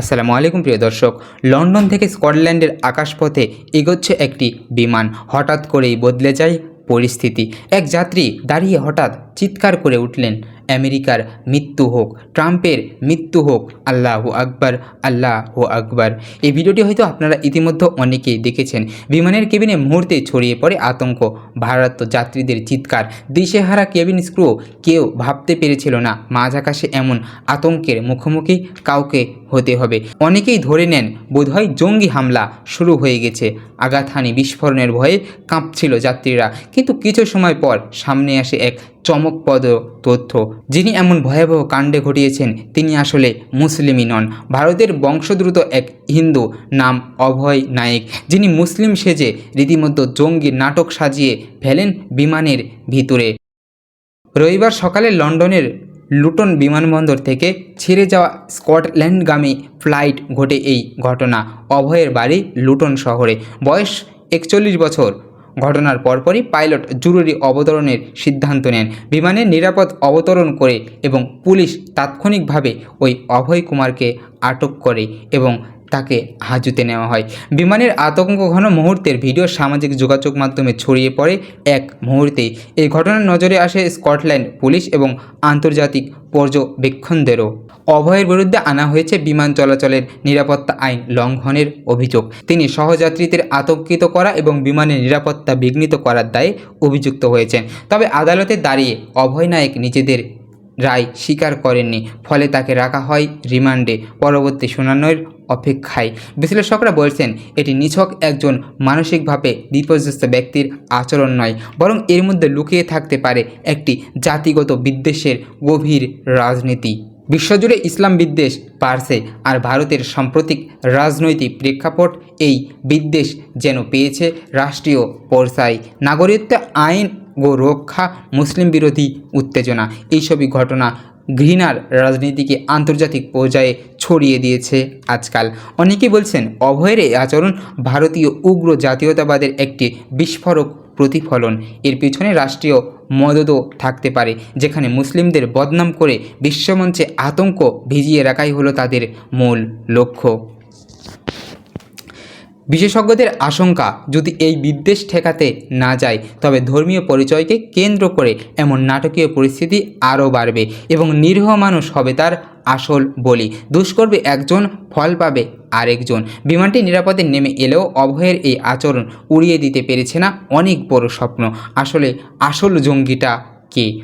আসসালামু আলাইকুম প্রিয় দর্শক, লন্ডন থেকে স্কটল্যান্ডের আকাশপথে এগোচ্ছে একটি বিমান। হঠাৎ করেই বদলে যায় পরিস্থিতি। এক যাত্রী দাঁড়িয়ে হঠাৎ চিৎকার করে উঠলেন, আমেরিকার মৃত্যু হোক, ট্রাম্পের মৃত্যু হোক, আল্লাহ আকবার আল্লাহ আকবার। এই ভিডিওটি হয়তো আপনারা ইতিমধ্যে অনেকেই দেখেছেন। বিমানের কেবিনে মুহূর্তে ছড়িয়ে পড়ে আতঙ্ক ভারত যাত্রীদের চিৎকার, দিশেহারা কেবিন স্ক্রু কেউ ভাবতে পেরেছিল না। মাঝ আকাশে এমন আতঙ্কের মুখোমুখি কাউকে হতে হবে। অনেকেই ধরে নেন, বোধহয় জঙ্গি হামলা শুরু হয়ে গেছে। আঘাতহানি বিস্ফোরণের ভয়ে কাঁপছিল যাত্রীরা। কিন্তু কিছু সময় পর সামনে আসে এক চমকপদ তথ্য। যিনি এমন ভয়াবহ কাণ্ডে ঘটিয়েছেন, তিনি আসলে মুসলিমই নন। ভারতের বংশদ্রুত এক হিন্দু নাম অভয় নায়েক, যিনি মুসলিম সেজে রীতিমতো জঙ্গি নাটক সাজিয়ে ফেলেন বিমানের ভিতরে। রবিবার সকালে লন্ডনের লুটন বিমানবন্দর থেকে ছেড়ে যাওয়া স্কটল্যান্ডগামী ফ্লাইট ঘটে এই ঘটনা। অভয়ের বাড়ি লুটন শহরে। বয়স একচল্লিশ বছর। ঘটনার পরপরই পাইলট জরুরি অবতরণের সিদ্ধান্ত নেন। বিমানের নিরাপদ অবতরণ করে এবং পুলিশ তাৎক্ষণিকভাবে ওই অভয় কুমারকে আটক করে এবং তাকে হাজুতে নেওয়া হয়। বিমানের আতঙ্ক ঘন মুহূর্তের ভিডিও সামাজিক যোগাযোগ মাধ্যমে ছড়িয়ে পড়ে এক মুহূর্তেই। এই ঘটনার নজরে আসে স্কটল্যান্ড পুলিশ এবং আন্তর্জাতিক পর্যবেক্ষণদেরও। অভয়ের বিরুদ্ধে আনা হয়েছে বিমান চলাচলের নিরাপত্তা আইন লঙ্ঘনের অভিযোগ। তিনি সহযাত্রীদের আতঙ্কিত করা এবং বিমানের নিরাপত্তা বিঘ্নিত করার দায়ে অভিযুক্ত হয়েছেন। তবে আদালতে দাঁড়িয়ে অভয় নায়ক নিজেদের রায় স্বীকার করেননি। ফলে তাকে রাখা হয় রিমান্ডে। পরবর্তী শুনানির অপেক্ষায়। বিশ্লেষকরা বলছেন, এটি নিছক একজন মানসিকভাবে বিপর্যস্ত ব্যক্তির আচরণ নয়, বরং এর মধ্যে লুকিয়ে থাকতে পারে একটি জাতিগত বিদ্বেষের গভীর রাজনীতি। বিশ্বজুড়ে ইসলাম বিদ্বেষ পারছে আর ভারতের সাম্প্রতিক রাজনৈতিক প্রেক্ষাপট এই বিদ্বেষ যেন পেয়েছে রাষ্ট্রীয় পর্যায়ে। নাগরিকত্ব, আইন ও রক্ষা, মুসলিম বিরোধী উত্তেজনা, এইসবই ঘটনা ঘৃণার রাজনীতিকে আন্তর্জাতিক পর্যায়ে ছড়িয়ে দিয়েছে আজকাল। অনেকে বলছেন, অভয়ের এই আচরণ ভারতীয় উগ্র জাতীয়তাবাদের একটি বিস্ফোরক প্রতিফলন। এর পিছনে রাষ্ট্রীয় মদতও থাকতে পারে, যেখানে মুসলিমদের বদনাম করে বিশ্বমঞ্চে আতঙ্ক ভিজিয়ে রাখাই হলো তাদের মূল লক্ষ্য। বিশেষজ্ঞদের আশঙ্কা, যদি এই বিদ্বেষ ঠেকাতে না যায়, তবে ধর্মীয় পরিচয়কে কেন্দ্র করে এমন নাটকীয় পরিস্থিতি আরও বাড়বে এবং নিরীহ মানুষ হবে তার আসল বলি। দুষ্কর্মে একজন, ফল পাবে আরেকজন। বিমানটি নিরাপদে নেমে এলেও অভয়ের এই আচরণ উড়িয়ে দিতে পেরেছে না অনেক বড় স্বপ্ন। আসলে আসল জঙ্গিটা কে?